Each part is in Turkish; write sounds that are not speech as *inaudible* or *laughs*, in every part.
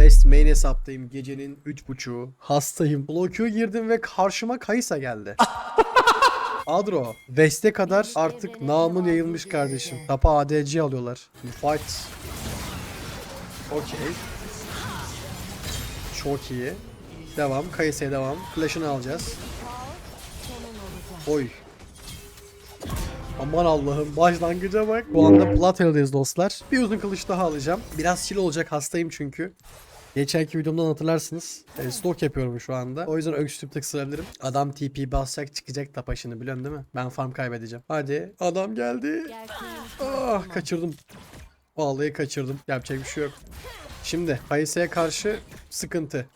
West main hesaptayım. Gecenin 3.30'u. Hastayım. Blokyo girdim ve karşıma Kaysa geldi. *laughs* Adro. West'e kadar artık namın yayılmış kardeşim. Tapa ADC alıyorlar. Fight. Okey. Çok iyi. Devam. Kayısı'ya devam. Flash'ını alacağız. Oy. Aman Allah'ım başlangıca bak. Bu anda Platina'dayız dostlar. Bir uzun kılıç daha alacağım. Biraz chill olacak hastayım çünkü. Geçenki videomdan hatırlarsınız. E, stok yapıyorum şu anda. O yüzden öksürüp tıksırabilirim. Adam TP basacak çıkacak tapaşını biliyorsun değil mi? Ben farm kaybedeceğim. Hadi. Adam geldi. Ah kaçırdım. Vallahi kaçırdım. Yapacak bir şey yok. Şimdi Kayse'ye karşı sıkıntı.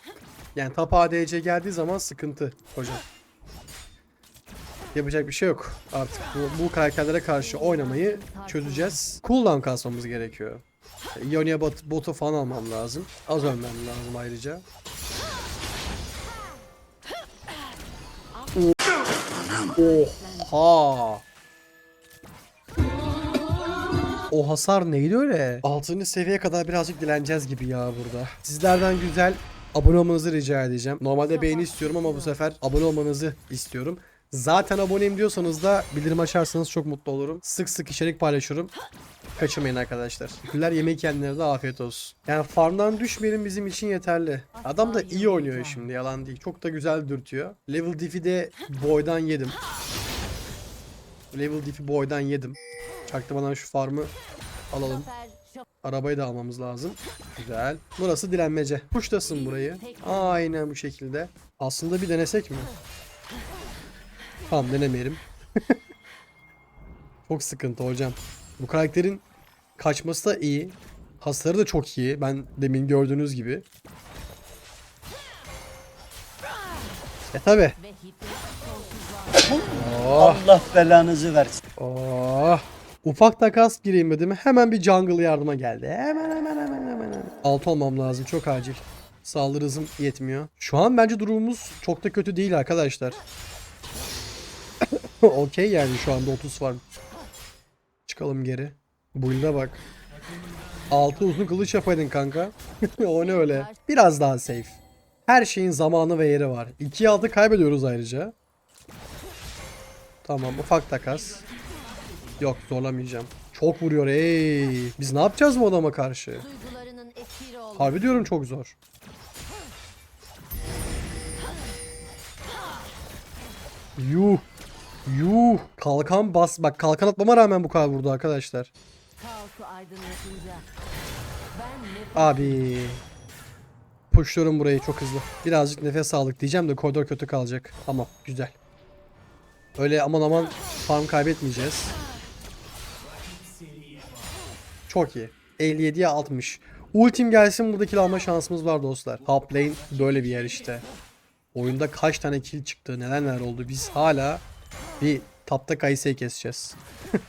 Yani top ADC geldiği zaman sıkıntı hocam. Yapacak bir şey yok. Artık bu, bu karakterlere karşı oynamayı çözeceğiz. Cooldown kasmamız gerekiyor. Ionia bot, botu falan almam lazım. Az ölmem lazım ayrıca. Oha! O hasar neydi öyle? 6. seviyeye kadar birazcık dileneceğiz gibi ya burada. Sizlerden güzel abone olmanızı rica edeceğim. Normalde beğeni istiyorum ama bu sefer abone olmanızı istiyorum. Zaten aboneyim diyorsanız da bildirim açarsanız çok mutlu olurum. Sık sık içerik paylaşıyorum. Kaçırmayın arkadaşlar. Teşekkürler yemek yiyenlere de afiyet olsun. Yani farmdan düşmeyelim bizim için yeterli. Adam da iyi oynuyor şimdi yalan değil. Çok da güzel dürtüyor. Level diff'i de boydan yedim. Level diff'i boydan yedim. Çaktırmadan şu farmı alalım. Arabayı da almamız lazım. Güzel. Burası dilenmece. Puştasın burayı. Aynen bu şekilde. Aslında bir denesek mi? Tamam denemeyelim. *laughs* çok sıkıntı hocam. Bu karakterin kaçması da iyi. Hasarı da çok iyi. Ben demin gördüğünüz gibi. E tabi. Oh, Allah belanızı versin. oh. Ufak takas gireyim dedim. Hemen bir jungle yardıma geldi. Hemen hemen hemen hemen. Alt olmam lazım. Çok acil. Saldırı hızım yetmiyor. Şu an bence durumumuz çok da kötü değil arkadaşlar. *coughs* Okey yani şu anda 30 var. Çıkalım geri. Build'e bak. Altı uzun kılıç yapaydın kanka. *laughs* o ne öyle. Biraz daha safe. Her şeyin zamanı ve yeri var. 2'ye 6 kaybediyoruz ayrıca. Tamam ufak takas. Yok zorlamayacağım. Çok vuruyor ey. Biz ne yapacağız bu adama karşı? Harbi diyorum çok zor. Yuh. Yuh. Kalkan bas. Bak kalkan atmama rağmen bu kadar vurdu arkadaşlar. Abi. Pushluyorum burayı çok hızlı. Birazcık nefes aldık diyeceğim de koridor kötü kalacak. Tamam güzel. Öyle aman aman farm kaybetmeyeceğiz. Çok iyi. 57'ye 60. Ultim gelsin burada kill alma şansımız var dostlar. Top lane böyle bir yer işte. Oyunda kaç tane kill çıktı neler neler oldu. Biz hala bir tapta Kayse'yi keseceğiz.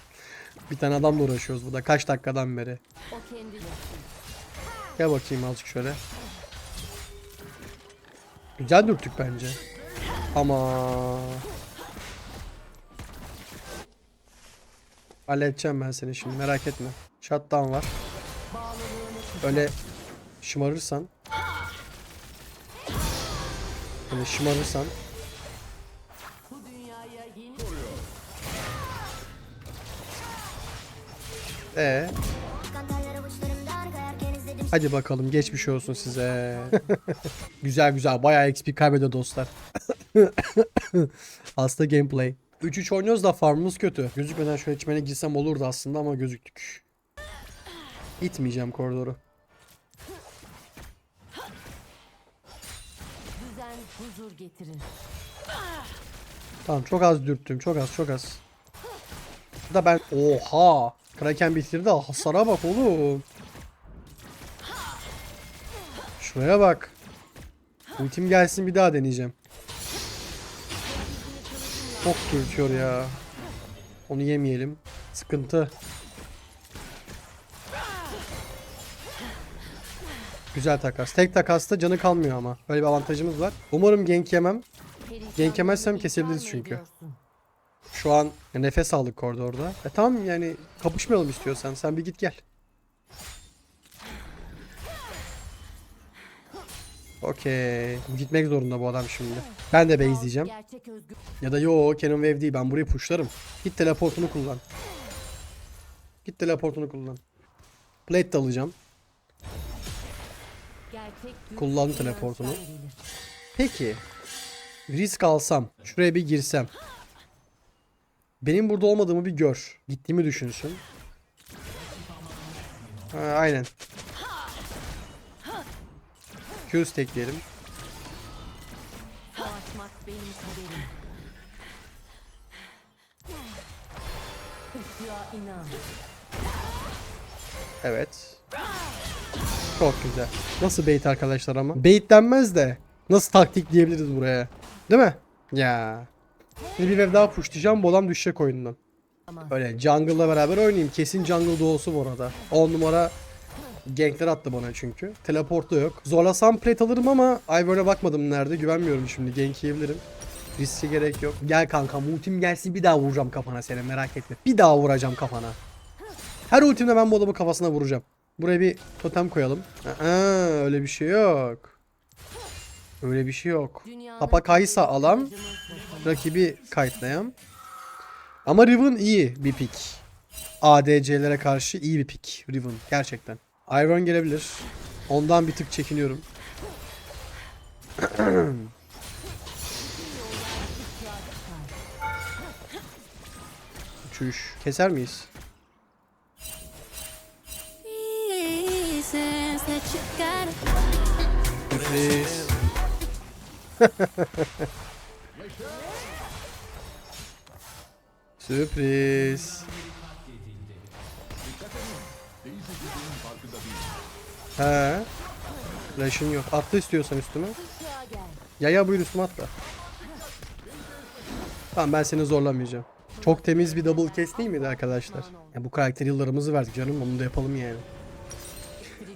*laughs* bir tane adamla uğraşıyoruz burada kaç dakikadan beri. Gel bakayım azıcık şöyle. Güzel dürttük bence. Ama halledeceğim ben seni şimdi merak etme. Shutdown var. Öyle şımarırsan Böyle şımarırsan ee Hadi bakalım geçmiş olsun size. *laughs* güzel güzel bayağı XP kaybediyor dostlar. *coughs* Hasta gameplay. 3-3 oynuyoruz da farmımız kötü. Gözükmeden şöyle çimene girsem olurdu aslında ama gözüktük. İtmeyeceğim koridoru. düzen huzur getirir. Tamam çok az dürttüm çok az çok az. Da ben oha. Kraken bitirdi hasara bak oğlum. Şuraya bak. Ultim gelsin bir daha deneyeceğim. Çok dürtüyor ya. Onu yemeyelim. Sıkıntı. Güzel takas. Tek takasta canı kalmıyor ama. Böyle bir avantajımız var. Umarım gank yemem. Gank yemezsem kesebiliriz çünkü. Şu an nefes aldık koridorda. E tamam yani kapışmayalım istiyorsan. Sen bir git gel. Okey. Gitmek zorunda bu adam şimdi. Ben de base Kaos diyeceğim. Gerçek özgür. Ya da yo Canon Wave değil ben burayı pushlarım. Git teleportunu kullan. Git teleportunu kullan. Plate de alacağım. Kullan teleportunu. Peki. Risk alsam. Şuraya bir girsem. Benim burada olmadığımı bir gör. Gittiğimi düşünsün. Ha, aynen. Q stackleyelim. Evet. Çok güzel. Nasıl bait arkadaşlar ama? Bait denmez de. Nasıl taktik diyebiliriz buraya. Değil mi? Ya. Şimdi bir wave daha pushlayacağım. Bu adam düşecek oyundan. Öyle jungle'la beraber oynayayım. Kesin jungle doğusu bu arada. 10 numara gankler attı bana çünkü. Teleport da yok. Zorlasam plate alırım ama Ivern'e bakmadım nerede. Güvenmiyorum şimdi. Gank yiyebilirim. Riske gerek yok. Gel kanka ultim gelsin bir daha vuracağım kafana seni merak etme. Bir daha vuracağım kafana. Her ultimde ben bu adamın kafasına vuracağım. Buraya bir totem koyalım. Aa, öyle bir şey yok. Öyle bir şey yok. Papa Kaysa sesi. rakibi kayıtlayan. Ama Riven iyi bir pick. ADC'lere karşı iyi bir pick Riven gerçekten. Iron gelebilir. Ondan bir tık çekiniyorum. *clears throat* Çüş. Keser miyiz? gotta Sürpriz. He. Flash'ın yok. Atla istiyorsan üstüme. Ya ya buyur üstüme atla. Tamam ben seni zorlamayacağım. Çok temiz bir double case değil miydi arkadaşlar? Ya bu karakter yıllarımızı verdik canım onu da yapalım yani.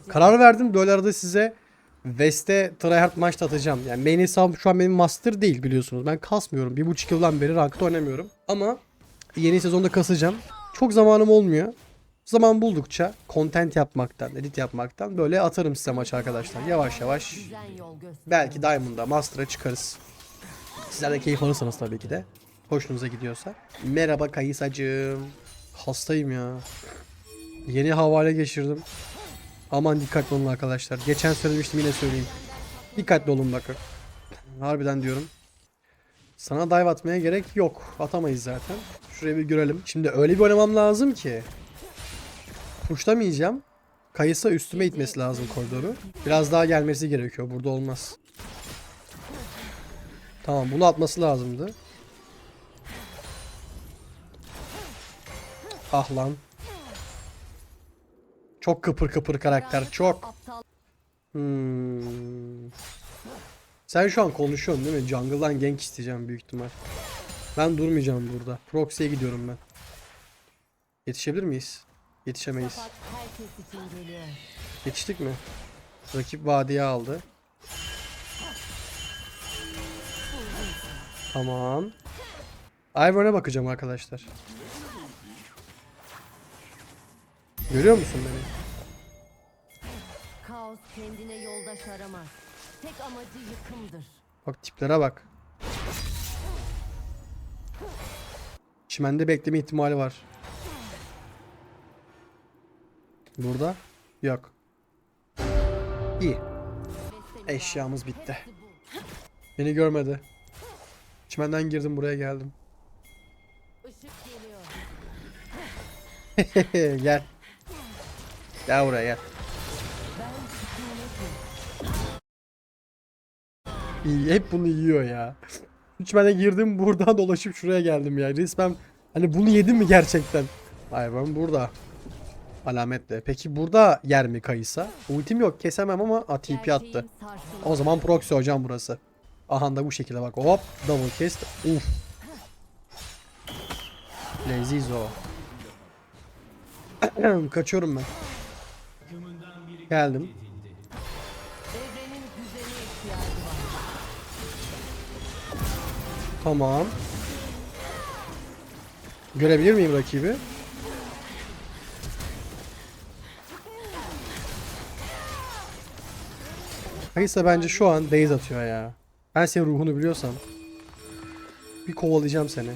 Karar verdim böyle arada size West'e tryhard maç atacağım. Yani main hesabım şu an benim master değil biliyorsunuz. Ben kasmıyorum. Bir buçuk yıldan beri rankta oynamıyorum. Ama yeni sezonda kasacağım. Çok zamanım olmuyor. Zaman buldukça content yapmaktan, edit yapmaktan böyle atarım size maç arkadaşlar. Yavaş yavaş. Belki Diamond'da Master'a çıkarız. Sizler de keyif alırsanız tabii ki de. Hoşunuza gidiyorsa. Merhaba Kayısacığım. Hastayım ya. Yeni havale geçirdim. Aman dikkatli olun arkadaşlar. Geçen söylemiştim yine söyleyeyim. Dikkatli olun bakın. Harbiden diyorum. Sana dive atmaya gerek yok. Atamayız zaten. Şuraya bir görelim. Şimdi öyle bir oynamam lazım ki. Puşlamayacağım. Kayısa üstüme itmesi lazım koridoru. Biraz daha gelmesi gerekiyor. Burada olmaz. Tamam bunu atması lazımdı. Ah lan. Çok kıpır kıpır karakter. Çok. Hmm. Sen şu an konuşuyorsun değil mi? Jungle'dan gank isteyeceğim büyük ihtimal. Ben durmayacağım burada. Proxy'ye gidiyorum ben. Yetişebilir miyiz? Yetişemeyiz. Yetiştik mi? Rakip vadiye aldı. Tamam. Ivern'e bakacağım arkadaşlar. Görüyor musun beni? Kaos kendine yoldaş aramaz. Tek amacı yıkımdır. Bak tiplere bak. Çimende bekleme ihtimali var. Burada? Yok. İyi. Eşyamız bitti. Beni görmedi. Çimenden girdim buraya geldim. *laughs* Gel. Gel buraya gel. Ben hep bunu yiyor ya. Çimene girdim buradan *laughs* dolaşıp şuraya geldim ya. Resmen hani bunu yedim mi gerçekten? Hayır ben burada. Alametle. Peki burada yer mi kayısa? Ultim yok kesemem ama a, TP attı. O zaman proxy hocam burası. Aha da bu şekilde bak hop double kest. Uf. Lezizo. *clears throat* Kaçıyorum ben. Geldim. Tamam. Görebilir miyim rakibi? Kayısa bence şu an base atıyor ya. Ben senin ruhunu biliyorsam. Bir kovalayacağım seni.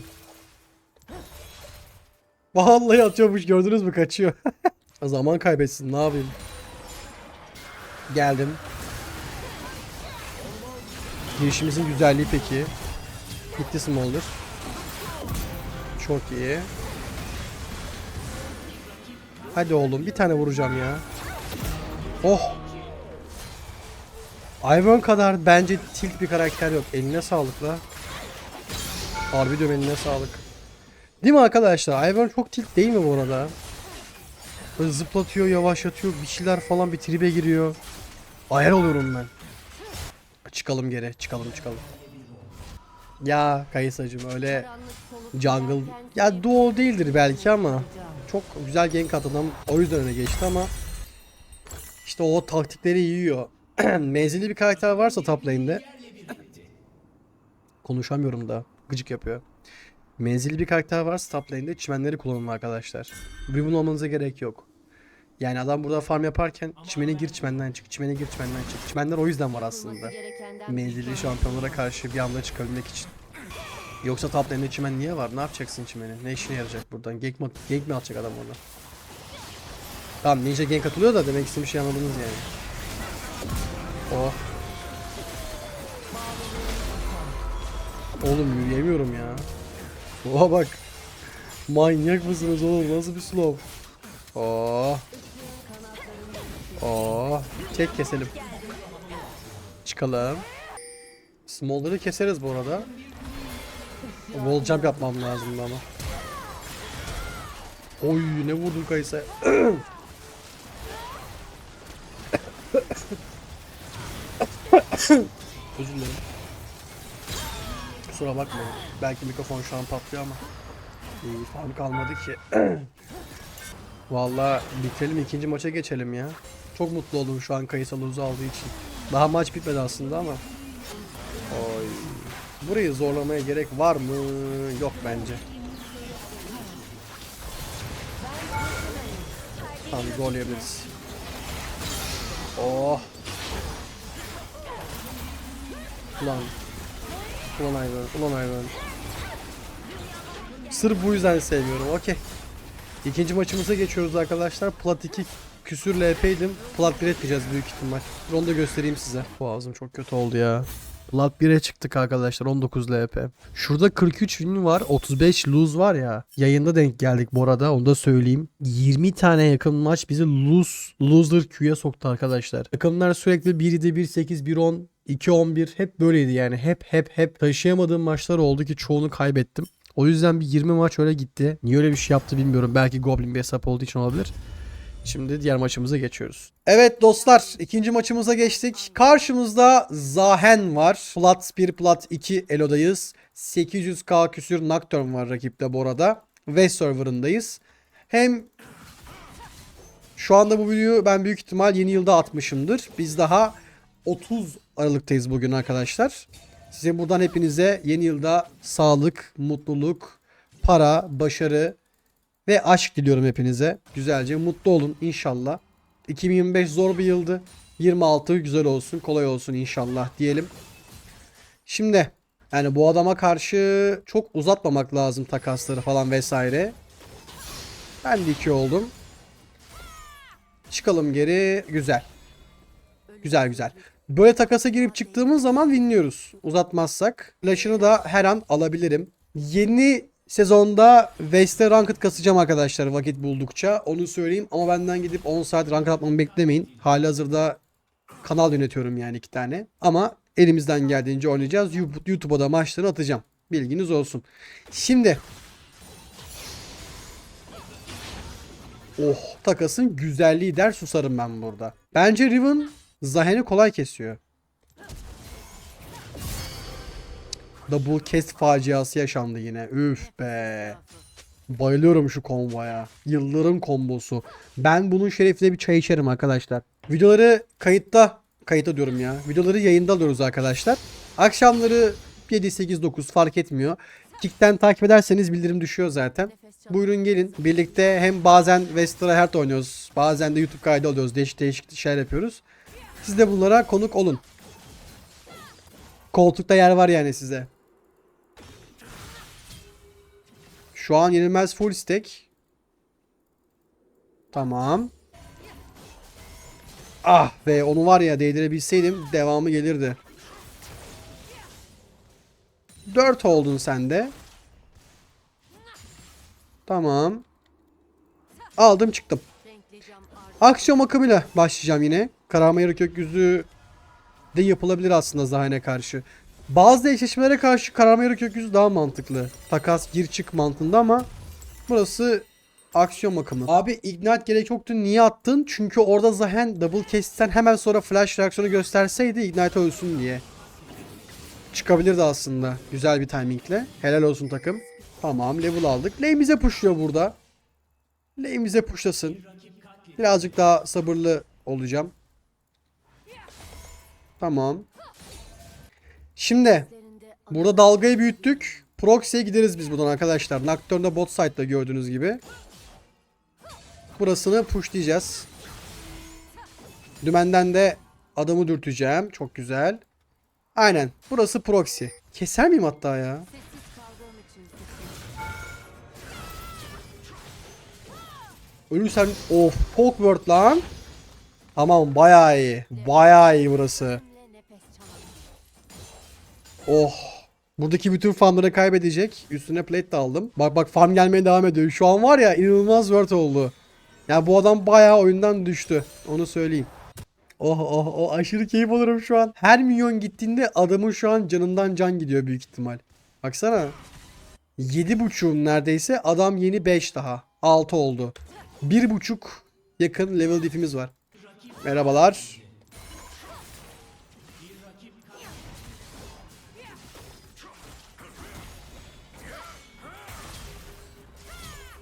Vallahi atıyormuş gördünüz mü kaçıyor. *laughs* Zaman kaybetsin ne yapayım. Geldim. Girişimizin güzelliği peki. Gitti Smolder. Çok iyi. Hadi oğlum bir tane vuracağım ya. Oh. Ivern kadar bence tilt bir karakter yok. Eline sağlık la. Harbi diyorum eline sağlık. Değil mi arkadaşlar? Ivern çok tilt değil mi bu arada? Böyle zıplatıyor, yavaşlatıyor, bir şeyler falan bir tribe giriyor. Ayar oluyorum ben. Çıkalım geri, çıkalım çıkalım. Ya Kayısacım öyle jungle ya duo değildir belki ama çok güzel gank adam o yüzden öne geçti ama işte o taktikleri yiyor. *clears throat* Menzilli bir karakter varsa top lane'de *clears throat* konuşamıyorum da gıcık yapıyor. Menzilli bir karakter varsa top lane'de çimenleri kullanın arkadaşlar. Ribbon olmanıza gerek yok. Yani adam burada farm yaparken çimene gir çimenden çık, çimene gir çimenden çık. Çimenler o yüzden var aslında. Menzilli şampiyonlara karşı bir anda çıkabilmek için. Yoksa top lane'de çimen niye var? Ne yapacaksın çimeni? Ne işine yarayacak buradan? Gank mi, gank mi atacak adam orada? Tamam ninja gank atılıyor da demek istediğim şey anladınız yani. Oh. Oğlum yürüyemiyorum ya. Oha bak. Manyak mısınız oğlum? Nasıl bir slow? Oh. Oh. Tek keselim. Çıkalım. Smolder'ı keseriz bu arada. Wall jump yapmam lazımdı ama. Oy ne vurdun Kaysa. *coughs* Özür dilerim. Kusura bakmayın. Belki mikrofon şu an patlıyor ama. İyi farm kalmadı ki. *clears throat* Vallahi bitirelim ikinci maça geçelim ya. Çok mutlu oldum şu an Kayısa Luz'u aldığı için. Daha maç bitmedi aslında ama. Oy. Burayı zorlamaya gerek var mı? Yok bence. Tamam zorlayabiliriz. Oh. Ulan. Ulan hayvan. Ulan hayvan. Sırf bu yüzden sevmiyorum. Okey. İkinci maçımıza geçiyoruz arkadaşlar. Plat 2 küsür LP'ydim. Plat 1 etmeyeceğiz büyük ihtimal. Onu da göstereyim size. Boğazım çok kötü oldu ya. Plat 1'e çıktık arkadaşlar 19 LP. Şurada 43 win var 35 lose var ya. Yayında denk geldik bu arada onu da söyleyeyim. 20 tane yakın maç bizi lose, loser Q'ya soktu arkadaşlar. Takımlar sürekli 1-7, 1-8, 1-10, 2-11 hep böyleydi yani. Hep hep hep taşıyamadığım maçlar oldu ki çoğunu kaybettim. O yüzden bir 20 maç öyle gitti. Niye öyle bir şey yaptı bilmiyorum. Belki Goblin bir hesap olduğu için olabilir. Şimdi diğer maçımıza geçiyoruz. Evet dostlar ikinci maçımıza geçtik. Karşımızda Zahen var. Plat 1 Plat 2 Elo'dayız. 800k küsür Nocturne var rakipte bu arada. West serverındayız. Hem şu anda bu videoyu ben büyük ihtimal yeni yılda atmışımdır. Biz daha 30 Aralık'tayız bugün arkadaşlar. Size buradan hepinize yeni yılda sağlık, mutluluk, para, başarı ve aşk diliyorum hepinize. Güzelce mutlu olun inşallah. 2025 zor bir yıldı. 26 güzel olsun, kolay olsun inşallah diyelim. Şimdi yani bu adama karşı çok uzatmamak lazım takasları falan vesaire. Ben de iki oldum. Çıkalım geri. Güzel. Güzel güzel. Böyle takasa girip çıktığımız zaman winliyoruz. Uzatmazsak. Flash'ını da her an alabilirim. Yeni sezonda West'e ranked kasacağım arkadaşlar vakit buldukça. Onu söyleyeyim ama benden gidip 10 saat ranked atmamı beklemeyin. Hali hazırda kanal yönetiyorum yani iki tane. Ama elimizden geldiğince oynayacağız. You- YouTube'a da maçları atacağım. Bilginiz olsun. Şimdi Oh takasın güzelliği der susarım ben burada. Bence Riven Zahen'i kolay kesiyor. Double cast faciası yaşandı yine. Üf be. Bayılıyorum şu konvoya. Yılların kombosu. Ben bunun şerefine bir çay içerim arkadaşlar. Videoları kayıtta, kayıtta diyorum ya. Videoları yayında alıyoruz arkadaşlar. Akşamları 7, 8, 9 fark etmiyor. Kick'ten takip ederseniz bildirim düşüyor zaten. Buyurun gelin. Birlikte hem bazen Vestra Heart oynuyoruz. Bazen de YouTube kaydı alıyoruz. Değişik değişik şeyler yapıyoruz. Siz de bunlara konuk olun. Koltukta yer var yani size. Şu an yenilmez full stack. Tamam. Ah ve onu var ya değdirebilseydim devamı gelirdi. 4 oldun sen de. Tamam. Aldım çıktım. Aksiyon akımıyla başlayacağım yine. Kararma yarı gökyüzü de yapılabilir aslında Zahen'e karşı. Bazı eşleşmelere karşı kararma yarı gökyüzü daha mantıklı. Takas gir çık mantığında ama burası aksiyon akımı. Abi Ignite gerek yoktu. Niye attın? Çünkü orada Zahen double kestten hemen sonra flash reaksiyonu gösterseydi Ignite ölsün diye. Çıkabilirdi aslında. Güzel bir timingle. Helal olsun takım. Tamam level aldık. Lane bize pushluyor burada. Lane bize pushlasın. Birazcık daha sabırlı olacağım. Tamam. Şimdi burada dalgayı büyüttük. Proxy'ye gideriz biz buradan arkadaşlar. Nocturne'da bot side'da gördüğünüz gibi. Burasını pushlayacağız. Dümenden de adamı dürteceğim. Çok güzel. Aynen. Burası proxy. Keser miyim hatta ya? Ölürsen of folk word lan. Tamam bayağı iyi. Bayağı iyi burası. Oh. Buradaki bütün farmları kaybedecek. Üstüne plate de aldım. Bak bak farm gelmeye devam ediyor. Şu an var ya inanılmaz word oldu. Ya bu adam bayağı oyundan düştü. Onu söyleyeyim. Oh oh oh aşırı keyif alırım şu an. Her milyon gittiğinde adamın şu an canından can gidiyor büyük ihtimal. Baksana. 7.5'um neredeyse adam yeni 5 daha. 6 oldu. 1.5 yakın level diff'imiz var. Merhabalar.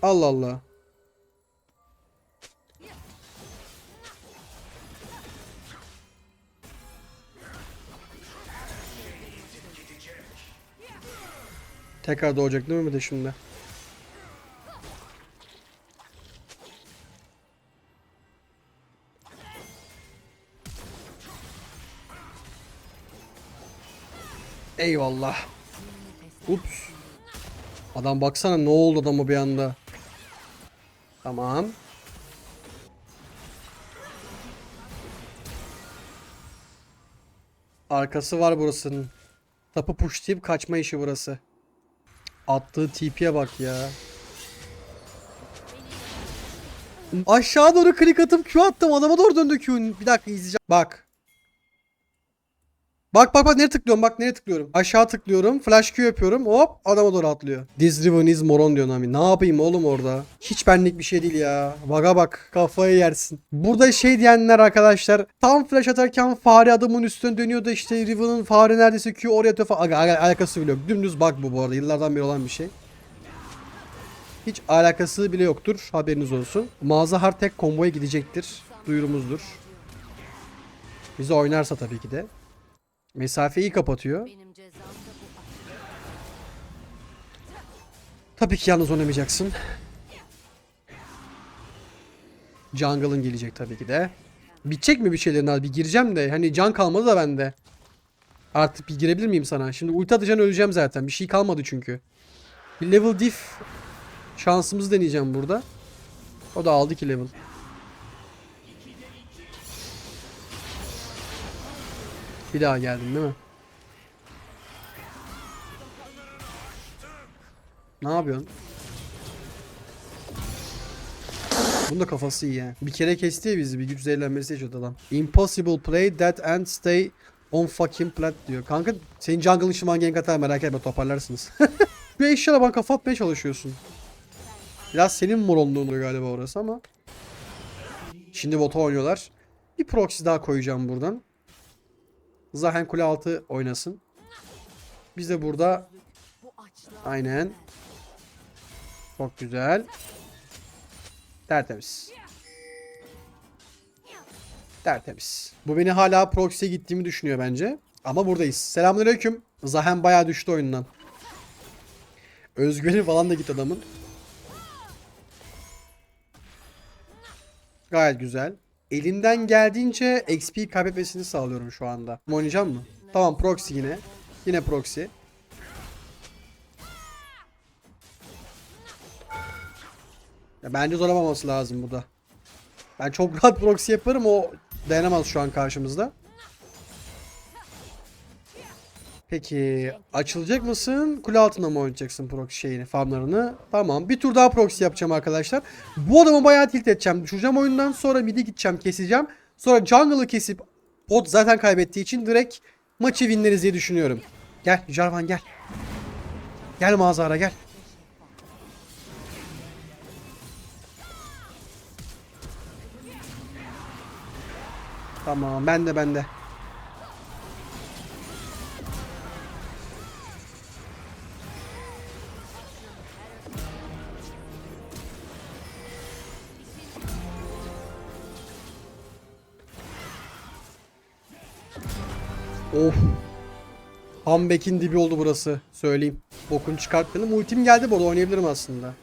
Allah Allah. Tekrar doğacak değil mi de şimdi? Eyvallah. Ups. Adam baksana ne oldu adama bir anda. Tamam. Arkası var burasının. Tapı pushlayıp kaçma işi burası. Attığı TP'ye bak ya. Aşağı doğru klik atıp Q attım. Adama doğru döndü Q. Bir dakika izleyeceğim. Bak. Bak bak bak nereye tıklıyorum bak nereye tıklıyorum. Aşağı tıklıyorum. Flash Q yapıyorum. Hop adama doğru atlıyor. This ribbon is moron diyor Nami. Ne yapayım oğlum orada? Hiç benlik bir şey değil ya. Baga bak kafayı yersin. Burada şey diyenler arkadaşlar. Tam flash atarken fare adamın üstüne dönüyor da işte Riven'ın fare neredeyse Q oraya atıyor falan. Aga, alakası bile yok. Dümdüz bug bu bu arada. Yıllardan beri olan bir şey. Hiç alakası bile yoktur. Haberiniz olsun. Mağaza hard tek komboya gidecektir. Duyurumuzdur. Bize oynarsa tabii ki de. Mesafeyi kapatıyor. Tabii ki yalnız oynamayacaksın. Jungle'ın gelecek tabii ki de. Bitecek mi bir şeylerin abi? Bir gireceğim de. Hani can kalmadı da bende. Artık bir girebilir miyim sana? Şimdi ulti atacaksın öleceğim zaten. Bir şey kalmadı çünkü. Bir level diff şansımızı deneyeceğim burada. O da aldı ki level. Bir daha geldin değil mi? Ne yapıyorsun? Bunun da kafası iyi yani. Bir kere kesti ya bizi. Bir güç zehirlenmesi yaşadı adam. Impossible play that and stay on fucking plat diyor. Kanka senin jungle'ın şıman gank atar merak etme toparlarsınız. *laughs* Şu eşyara bana kafa atmaya çalışıyorsun. Biraz senin moronluğun oluyor galiba orası ama. Şimdi bota oynuyorlar. Bir proxy daha koyacağım buradan. Zahen kule altı oynasın. Biz de burada Aynen. Çok güzel. Tertemiz. Tertemiz. Bu beni hala proxy'ye gittiğimi düşünüyor bence. Ama buradayız. Selamünaleyküm. Zahen bayağı düştü oyundan. Özgüveni falan da git adamın. Gayet güzel. Elimden geldiğince XP kaybetmesini sağlıyorum şu anda. Oynayacağım mı? Tamam proxy yine. Yine proxy. Ya bence zorlamaması lazım burada. Ben çok rahat proxy yaparım o dayanamaz şu an karşımızda. Peki açılacak mısın? Kule altında mı oynayacaksın proxy şeyini, farmlarını? Tamam. Bir tur daha proxy yapacağım arkadaşlar. Bu adamı bayağı tilt edeceğim. Düşüreceğim oyundan sonra midi gideceğim, keseceğim. Sonra jungle'ı kesip bot zaten kaybettiği için direkt maçı winleriz diye düşünüyorum. Gel Jarvan gel. Gel mağazara gel. Tamam ben de ben de. Of. Comeback'in dibi oldu burası. Söyleyeyim. Bokunu çıkartmayalım. Ultim geldi bu arada oynayabilirim aslında.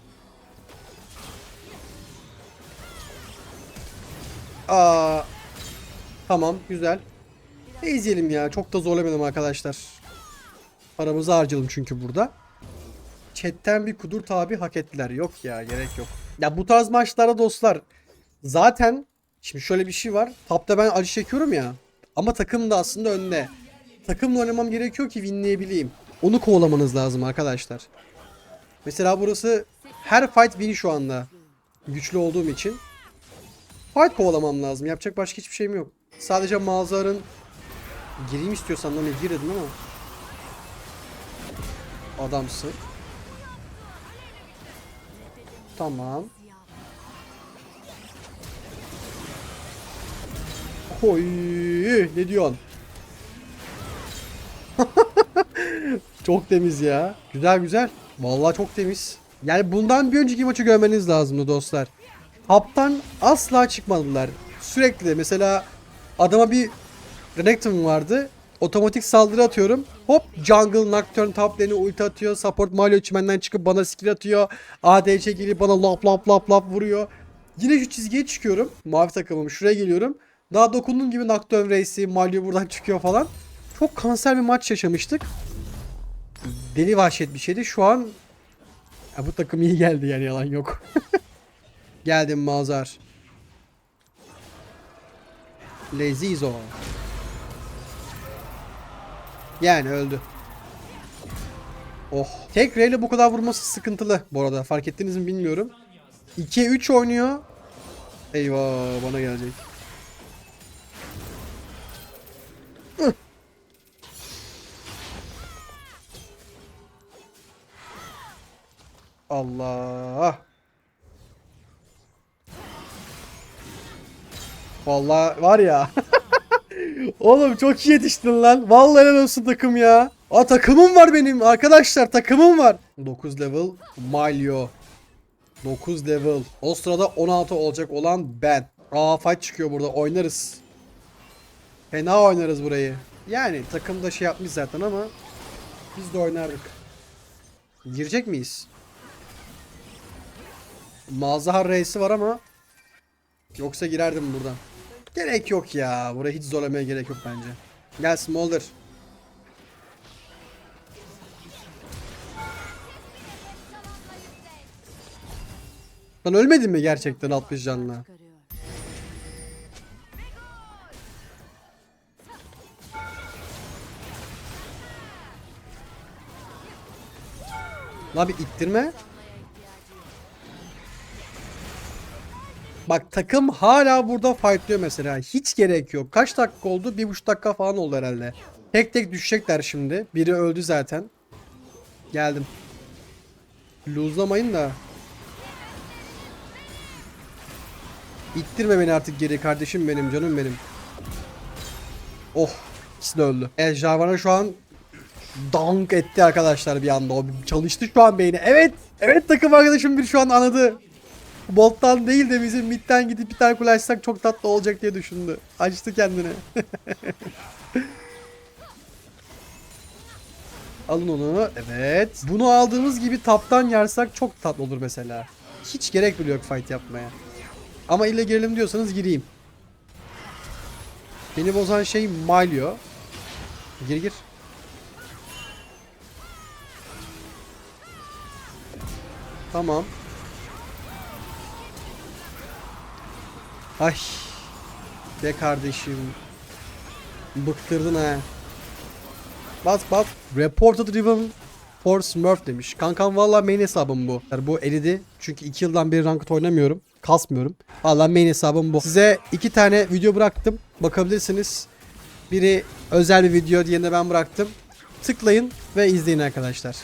Aa. Tamam güzel. Ne izleyelim ya. Çok da zorlamadım arkadaşlar. Paramızı harcayalım çünkü burada. Chatten bir kudur tabi hak ettiler. Yok ya gerek yok. Ya bu tarz maçlarda dostlar zaten şimdi şöyle bir şey var. Tapta ben acı çekiyorum ya. Ama takım da aslında önde. Takımla oynamam gerekiyor ki winleyebileyim. Onu kovalamanız lazım arkadaşlar. Mesela burası her fight win şu anda. Güçlü olduğum için. Fight kovalamam lazım. Yapacak başka hiçbir şeyim yok. Sadece mağazanın gireyim istiyorsan lan gir dedim ama. Adamsın. Tamam. Oy, ne diyorsun? *laughs* çok temiz ya. Güzel güzel. Vallahi çok temiz. Yani bundan bir önceki maçı görmeniz lazımdı dostlar. Haptan asla çıkmadılar. Sürekli mesela adama bir Renekton vardı. Otomatik saldırı atıyorum. Hop jungle nocturne top lane'e ulti atıyor. Support Malio çimenden çıkıp bana skill atıyor. ADC gelip bana lap lap lap lap vuruyor. Yine şu çizgiye çıkıyorum. Mavi takımım şuraya geliyorum. Daha dokunduğum gibi Nocturne Race'i Malio buradan çıkıyor falan. Çok kanser bir maç yaşamıştık. Deli vahşet bir şeydi. Şu an ya bu takım iyi geldi yani yalan yok. *laughs* Geldim Mazar. Lezizo. Yani öldü. Oh. Tek R ile bu kadar vurması sıkıntılı bu arada. Fark ettiniz mi bilmiyorum. 2'ye 3 oynuyor. Eyvah bana gelecek. Allah. Vallahi var ya. *laughs* Oğlum çok iyi yetiştin lan. Vallahi helal olsun takım ya. Aa takımım var benim arkadaşlar takımım var. 9 level Malio. 9 level. O sırada 16 olacak olan ben. Aa fight çıkıyor burada oynarız. Fena oynarız burayı. Yani takımda şey yapmış zaten ama biz de oynardık. Girecek miyiz? Mazhar reisi var ama yoksa girerdim buradan. Gerek yok ya. Burayı hiç zorlamaya gerek yok bence. Gel Smolder. Lan ölmedin mi gerçekten 60 canla? Lan bir ittirme. Bak takım hala burada fightlıyor mesela. Hiç gerek yok. Kaç dakika oldu? Bir buçuk dakika falan oldu herhalde. Tek tek düşecekler şimdi. Biri öldü zaten. Geldim. Luzlamayın da. İttirme beni artık geri kardeşim benim canım benim. Oh. İkisi de öldü. Evet Jarvan'a şu an dank etti arkadaşlar bir anda. O çalıştı şu an beyni. Evet. Evet takım arkadaşım bir şu an anladı. Bolt'tan değil de bizim midden gidip bir tane kule açsak çok tatlı olacak diye düşündü. Açtı kendini. *laughs* Alın onu. Evet. Bunu aldığımız gibi taptan yarsak çok tatlı olur mesela. Hiç gerek bile yok fight yapmaya. Ama ille girelim diyorsanız gireyim. Beni bozan şey Malio. Gir gir. Tamam. Ay. Be kardeşim. Bıktırdın ha. Bas bas. Reported driven for Smurf demiş. Kankam valla main hesabım bu. Yani bu eridi. Çünkü 2 yıldan beri ranked oynamıyorum. Kasmıyorum. Valla main hesabım bu. Size iki tane video bıraktım. Bakabilirsiniz. Biri özel bir video, diğerini ben bıraktım. Tıklayın ve izleyin arkadaşlar.